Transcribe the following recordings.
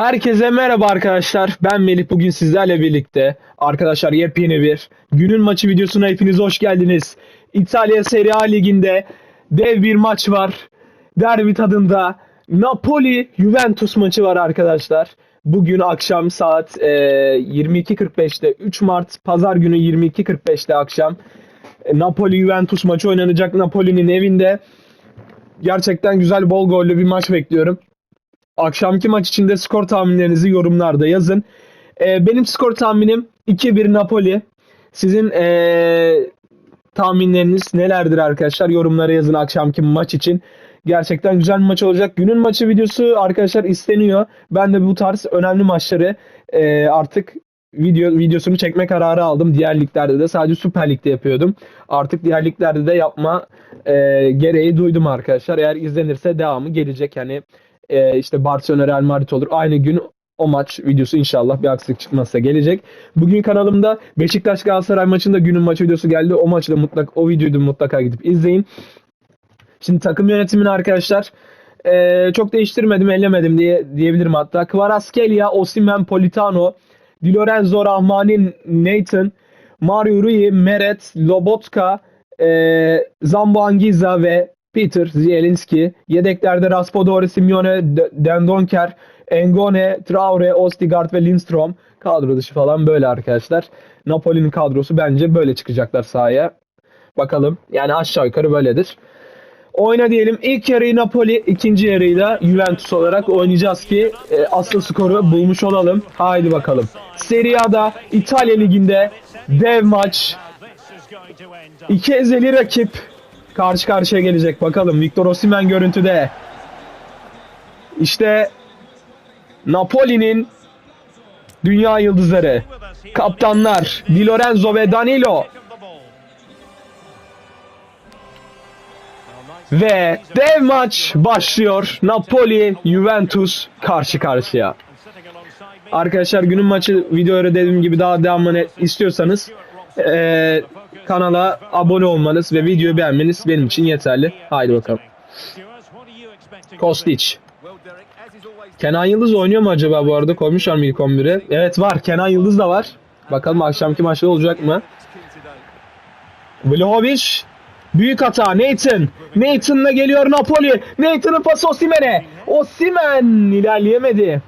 Herkese merhaba arkadaşlar. Ben Melih. Bugün sizlerle birlikte arkadaşlar yepyeni bir günün maçı videosuna hepiniz hoş geldiniz. İtalya Serie A liginde dev bir maç var. Derbi tadında Napoli Juventus maçı var arkadaşlar. Bugün akşam saat e, 22.45'te 3 Mart pazar günü 22.45'te akşam e, Napoli Juventus maçı oynanacak Napoli'nin evinde. Gerçekten güzel bol gollü bir maç bekliyorum. Akşamki maç içinde skor tahminlerinizi yorumlarda yazın. Ee, benim skor tahminim 2-1 Napoli. Sizin ee, tahminleriniz nelerdir arkadaşlar? Yorumlara yazın akşamki maç için. Gerçekten güzel bir maç olacak. Günün maçı videosu arkadaşlar isteniyor. Ben de bu tarz önemli maçları ee, artık video videosunu çekme kararı aldım. Diğer liglerde de sadece Süper Lig'de yapıyordum. Artık diğer liglerde de yapma ee, gereği duydum arkadaşlar. Eğer izlenirse devamı gelecek. Yani e, işte Barcelona Real Madrid olur. Aynı gün o maç videosu inşallah bir aksilik çıkmazsa gelecek. Bugün kanalımda Beşiktaş Galatasaray maçında günün maç videosu geldi. O maçı da mutlaka o videoyu da mutlaka gidip izleyin. Şimdi takım yönetimini arkadaşlar e, çok değiştirmedim, ellemedim diye diyebilirim hatta. Kvaratskhelia, Osimhen, Politano, Di Lorenzo, Rahmani, Nathan, Mario Rui, Meret, Lobotka, e, Zambo Anguissa ve Peter Zielinski. Yedeklerde Raspadori, Simeone, D- Dendonker, Engone, Traore, Ostigard ve Lindstrom. Kadro dışı falan böyle arkadaşlar. Napoli'nin kadrosu bence böyle çıkacaklar sahaya. Bakalım. Yani aşağı yukarı böyledir. Oyna diyelim. İlk yarıyı Napoli, ikinci yarıyı da Juventus olarak oynayacağız ki e, asıl skoru bulmuş olalım. Haydi bakalım. Serie A'da İtalya Ligi'nde dev maç. İki ezeli rakip karşı karşıya gelecek. Bakalım Victor Osimhen görüntüde. İşte Napoli'nin dünya yıldızları. Kaptanlar Di Lorenzo ve Danilo. Ve dev maç başlıyor. Napoli Juventus karşı karşıya. Arkadaşlar günün maçı videoları dediğim gibi daha devamını istiyorsanız eee, kanala abone olmanız ve videoyu beğenmeniz benim için yeterli. Haydi bakalım. Kostic. Kenan Yıldız oynuyor mu acaba bu arada? Koymuşlar mı ilk 11'e? Evet var. Kenan Yıldız da var. Bakalım akşamki maçta olacak mı? Vlahovic. Büyük hata. Nathan. Nathan'la geliyor Napoli. Nathan'ın pası Osimhen'e. Osimhen ilerleyemedi.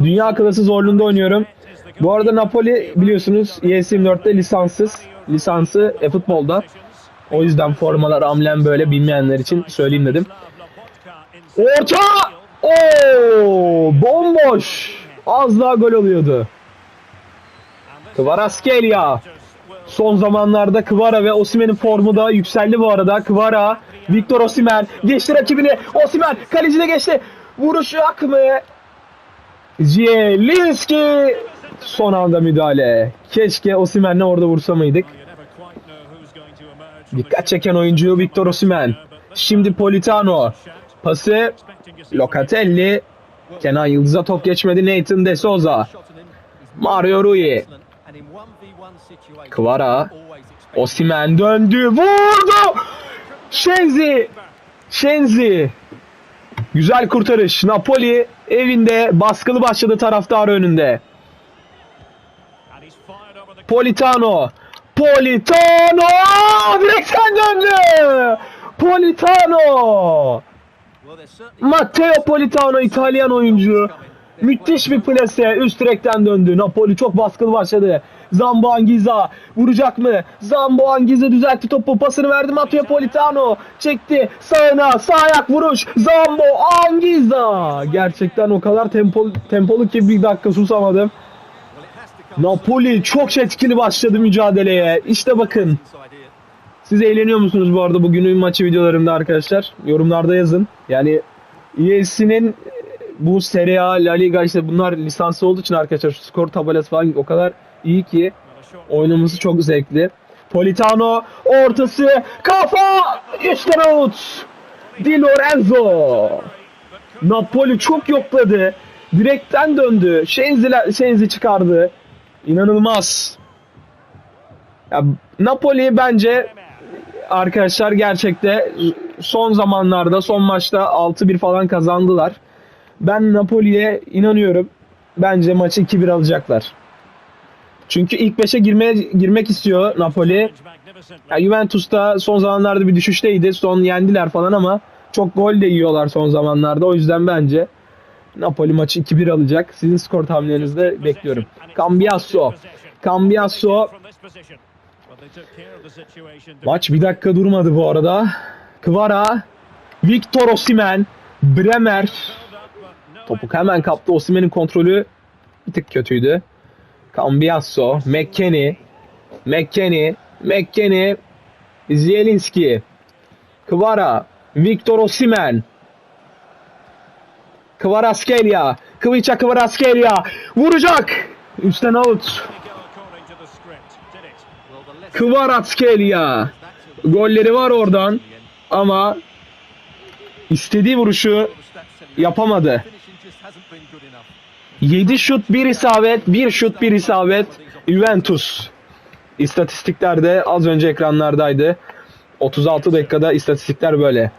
Dünya klası zorluğunda oynuyorum. Bu arada Napoli biliyorsunuz E ES24'te lisanssız. Lisansı e-futbolda. O yüzden formalar amblem böyle bilmeyenler için söyleyeyim dedim. Orta! Oo! Bomboş! Az daha gol oluyordu. Kvaratskhelia. Son zamanlarda Kvara ve Osimhen'in formu da yükseldi bu arada. Kvara, Victor Osimhen geçti rakibini. Osimhen kalecine geçti. Vuruş yok mu? Zielinski son anda müdahale. Keşke Osimhen'le orada vursa mıydık? Dikkat çeken oyuncu Victor Osimhen. Şimdi Politano. Pası Locatelli. Kenan Yıldız'a top geçmedi. Nathan De Souza. Mario Rui. Kvara. Osimhen döndü. Vurdu. Şenzi. Şenzi. Güzel kurtarış. Napoli evinde baskılı başladı taraftar önünde. Politano. Politano! Direkten döndü. Politano. Matteo Politano İtalyan oyuncu. Müthiş bir plase üst direkten döndü. Napoli çok baskılı başladı. Zambo Angiza vuracak mı? Zambo Angiza düzeltti topu pasını verdi Matteo Politano çekti sağına sağ ayak vuruş Zambo Angiza gerçekten o kadar tempo, tempolu ki bir dakika susamadım. Napoli çok etkili başladı mücadeleye. İşte bakın. Siz eğleniyor musunuz bu arada bugünün maçı videolarımda arkadaşlar? Yorumlarda yazın. Yani ES'nin bu Serie A, La Liga işte bunlar lisansı olduğu için arkadaşlar şu skor tabelası falan o kadar iyi ki oynaması çok zevkli. Politano ortası kafa işte out. Di Lorenzo. Napoli çok yokladı. Direkten döndü. Şenzi, Şenzi çıkardı. İnanılmaz. Ya, Napoli bence arkadaşlar gerçekte son zamanlarda son maçta 6-1 falan kazandılar. Ben Napoli'ye inanıyorum. Bence maçı 2-1 alacaklar. Çünkü ilk 5'e girmeye girmek istiyor Napoli. Ya Juventus'ta son zamanlarda bir düşüşteydi. Son yendiler falan ama çok gol de yiyorlar son zamanlarda. O yüzden bence Napoli maçı 2-1 alacak. Sizin skor tahminlerinizi bekliyorum. Cambiasso. Cambiasso. Maç bir dakika durmadı bu arada. Kvara. Victor Osimhen. Bremer. Topu hemen kaptı. Osimhen'in kontrolü bir tık kötüydü. Cambiasso. McKennie. McKennie. McKennie. Zielinski. Kvara. Victor Osimhen. Kvaratskhelia. Kıvıça Kvaratskhelia. Vuracak. Üstten out. Kvaratskhelia. Golleri var oradan ama istediği vuruşu yapamadı. 7 şut 1 isabet, 1 şut 1 isabet. Juventus. İstatistiklerde az önce ekranlardaydı. 36 dakikada istatistikler böyle.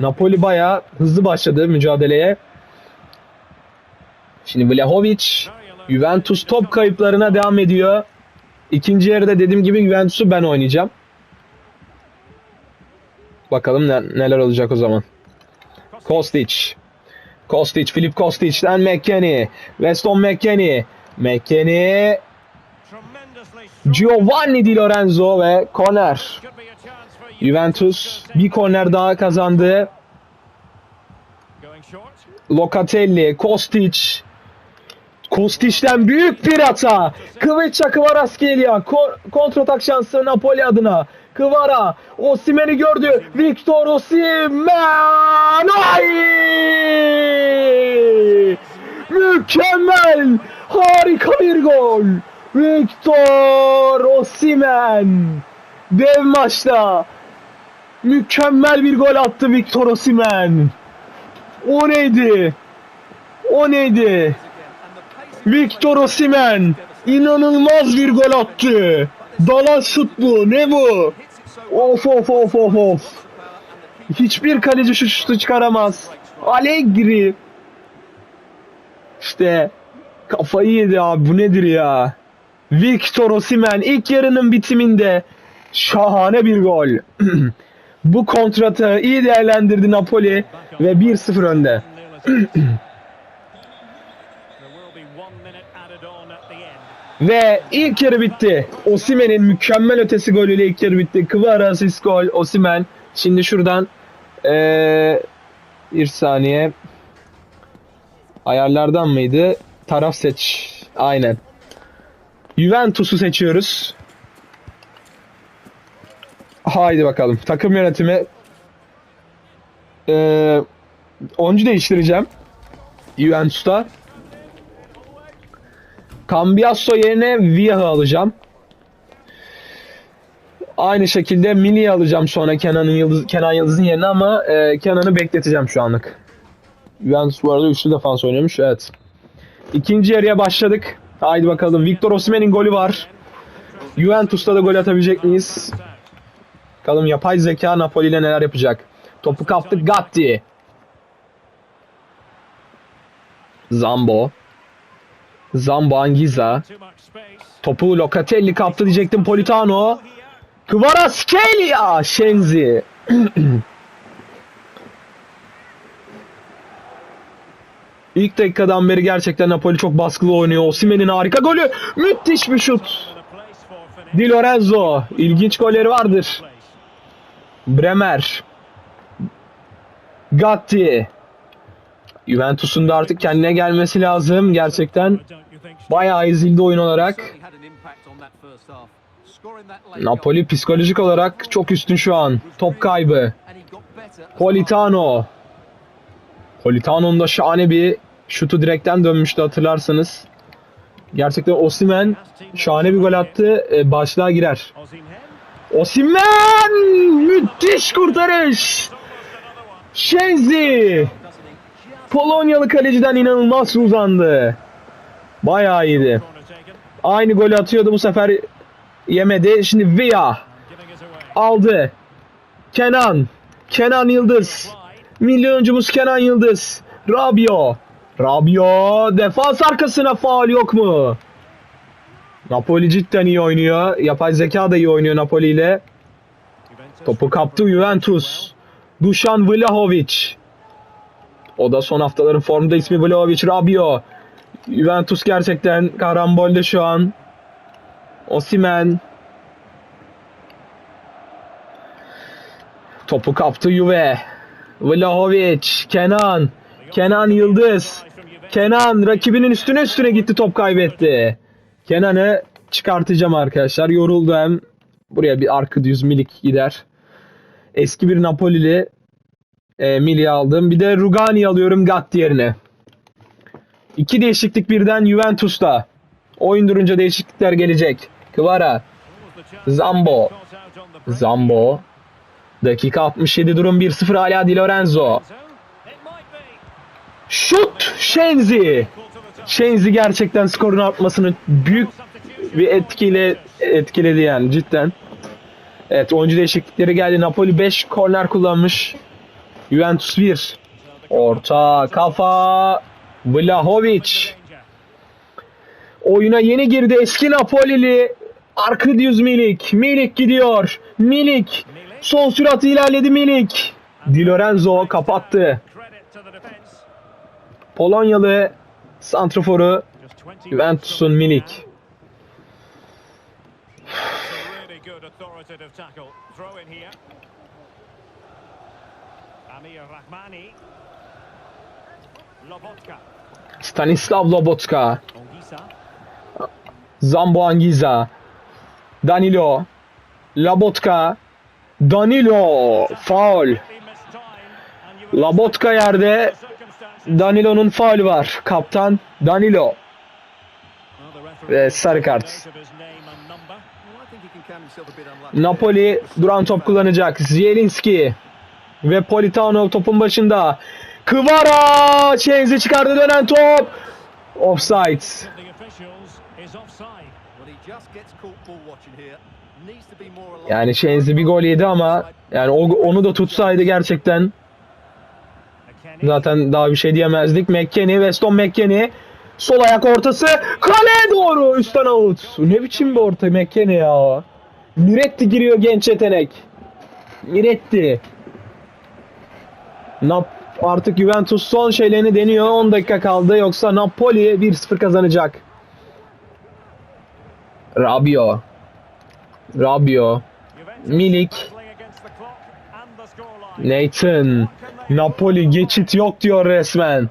Napoli bayağı hızlı başladı mücadeleye. Şimdi Vlahovic Juventus top kayıplarına devam ediyor. İkinci yarıda dediğim gibi Juventus'u ben oynayacağım. Bakalım ne- neler olacak o zaman. Kostic. Kostic, Filip Kostic'ten McKennie. Weston McKennie. McKennie. Giovanni Di Lorenzo ve korner. Juventus bir korner daha kazandı. Locatelli, Kostic. Kostic'ten büyük bir hata. Kıvıça Kvaratskhelia. Ko- kontratak şansı Napoli adına. Kvara. Osimhen'i gördü. Victor Osimhen. Ay! Mükemmel. Harika bir gol. Victor Osimhen. Dev maçta. Mükemmel bir gol attı Victor Osimhen. O neydi? O neydi? Victor Osimhen inanılmaz bir gol attı. Dalan şut bu. Ne bu? Of of of of of. Hiçbir kaleci şu şutu çıkaramaz. Allegri. İşte kafayı yedi abi. Bu nedir ya? Victor Osimhen ilk yarının bitiminde şahane bir gol. bu kontratı iyi değerlendirdi Napoli ve 1-0 önde. Ve ilk yarı bitti. Osimen'in mükemmel ötesi golüyle ilk yarı bitti. Asist gol Osimen. Şimdi şuradan ee, bir saniye ayarlardan mıydı? Taraf seç. Aynen. Juventus'u seçiyoruz. Haydi bakalım. Takım yönetimi ee, oyuncu değiştireceğim. Juventus'ta. Cambiasso yerine Vieja alacağım. Aynı şekilde Mini'yi alacağım sonra Kenan'ın Yıldız, Kenan Yıldız'ın yerine ama e, Kenan'ı bekleteceğim şu anlık. Juventus bu arada üçlü defans oynuyormuş. Evet. İkinci yarıya başladık. Haydi bakalım. Victor Osimhen'in golü var. Juventus'ta da gol atabilecek miyiz? Bakalım yapay zeka Napoli ile neler yapacak. Topu kaptı Gatti. Zambo. Zambo Angiza. Topu Locatelli kaptı diyecektim Politano. Kvaratskhelia Şenzi. İlk dakikadan beri gerçekten Napoli çok baskılı oynuyor. Osimhen'in harika golü. Müthiş bir şut. Di Lorenzo. İlginç golleri vardır. Bremer. Gatti. Juventus'un da artık kendine gelmesi lazım. Gerçekten bayağı ezildi oyun olarak. Napoli psikolojik olarak çok üstün şu an. Top kaybı. Politano. Politano'nun da şahane bir şutu direkten dönmüştü hatırlarsanız. Gerçekten Osimhen şahane bir gol attı. E, başlığa girer. Osimhen! Müthiş kurtarış! Şenzi! Polonyalı kaleciden inanılmaz uzandı. Bayağı iyiydi. Aynı golü atıyordu bu sefer Yemedi. Şimdi Villa aldı. Kenan. Kenan Yıldız. Milyoncuğumuz Kenan Yıldız. Rabio. Rabio. Defans arkasına faul yok mu? Napoli cidden iyi oynuyor. Yapay zeka da iyi oynuyor Napoli ile. Topu kaptı Juventus. Dušan Vlahovic. O da son haftaların formda ismi Vlahovic. Rabio. Juventus gerçekten karambolde şu an. Osimen. Topu kaptı Juve. Vlahovic. Kenan. Kenan Yıldız. Kenan rakibinin üstüne üstüne gitti top kaybetti. Kenan'ı çıkartacağım arkadaşlar. Yoruldu hem. Buraya bir arka düz milik gider. Eski bir Napoli'li e, Mili aldım. Bir de Rugani alıyorum Gatti yerine. İki değişiklik birden Juventus'ta. Oyun durunca değişiklikler gelecek. Kvara. Zambo. Zambo. Dakika 67 durum 1-0 hala Di Lorenzo. Şut! Shenzi. Shenzi gerçekten skorun artmasını büyük bir etkiyle etkiledi yani cidden. Evet oyuncu değişiklikleri geldi. Napoli 5 korner kullanmış. Juventus 1. Orta kafa. Vlahovic. Oyuna yeni girdi eski Napolili. Arkadiusz Milik. Milik gidiyor. Milik. Son sürat ilerledi Milik. Di Lorenzo kapattı. Polonyalı santraforu Juventus'un Milik. Amir Rahmani. Lobotka. Stanislav Lobotka. Zambo Angiza. Danilo. Labotka. Danilo. Faul. Labotka yerde. Danilo'nun faulü var. Kaptan Danilo. Ve sarı kart. Napoli duran top kullanacak. Zielinski. Ve Politano topun başında. Kvara. Chelsea çıkardı dönen top. Offside. Yani Chelsea bir gol yedi ama yani onu da tutsaydı gerçekten. Zaten daha bir şey diyemezdik. McKennie, Weston McKennie. Sol ayak ortası. Kaleye doğru. Üstten out. Ne biçim bir orta McKennie ya. Miretti giriyor genç yetenek. Miretti. Nap artık Juventus son şeylerini deniyor. 10 dakika kaldı. Yoksa Napoli 1-0 kazanacak. Rabio. Rabio. Milik. Nathan. Napoli geçit yok diyor resmen.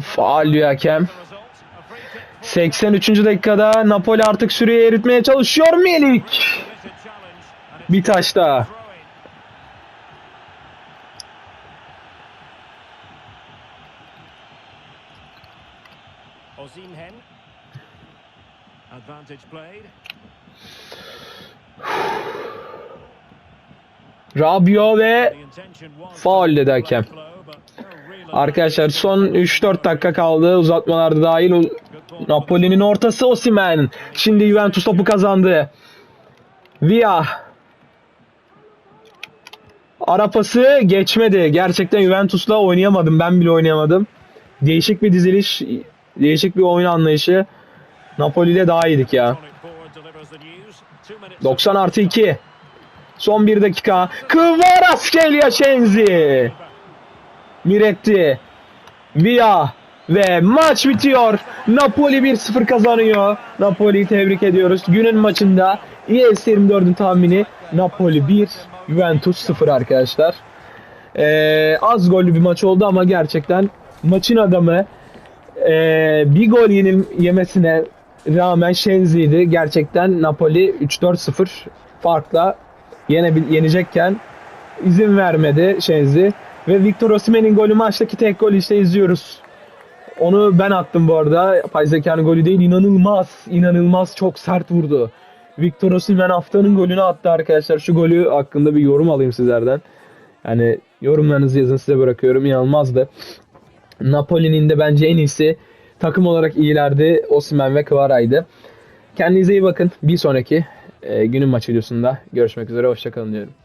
Faal diyor hakem. the result. A free kick for 83. dakikada Napoli artık süreyi eritmeye çalışıyor Milik. Bir taş daha. Osimhen. Advantage played. Rabio ve Faul dedi hakem. arkadaşlar son 3-4 dakika kaldı uzatmalarda dahil. Napoli'nin ortası Osimen. Şimdi Juventus topu kazandı. Via. Ara pası geçmedi. Gerçekten Juventus'la oynayamadım. Ben bile oynayamadım. Değişik bir diziliş, değişik bir oyun anlayışı. Napoli'de daha iyiydik ya. Electronic board delivers the news. Two minutes 90 artı 2. Son bir dakika. Kvaratskhelia Shenzi. Miretti. Via. Ve maç bitiyor. Napoli 1-0 kazanıyor. Napoli'yi tebrik ediyoruz. Günün maçında ES 24'ün tahmini Napoli 1, Juventus 0 arkadaşlar. Ee, az gollü bir maç oldu ama gerçekten maçın adamı ee, bir gol yenil yemesine rağmen Shenzi'ydi. Gerçekten Napoli 3-4-0 farkla yene, yenecekken izin vermedi Shenzi. Ve Victor Osimhen'in golü maçtaki tek gol işte izliyoruz. Onu ben attım bu arada. Zekanın golü değil. İnanılmaz. inanılmaz çok sert vurdu. Victor Osimhen haftanın golünü attı arkadaşlar. Şu golü hakkında bir yorum alayım sizlerden. Yani yorumlarınızı yazın size bırakıyorum. İnanılmazdı. Napoli'nin de bence en iyisi takım olarak iyilerdi. Osimhen ve Kvara'ydı. Kendinize iyi bakın. Bir sonraki e, günün maç videosunda görüşmek üzere. Hoşçakalın diyorum.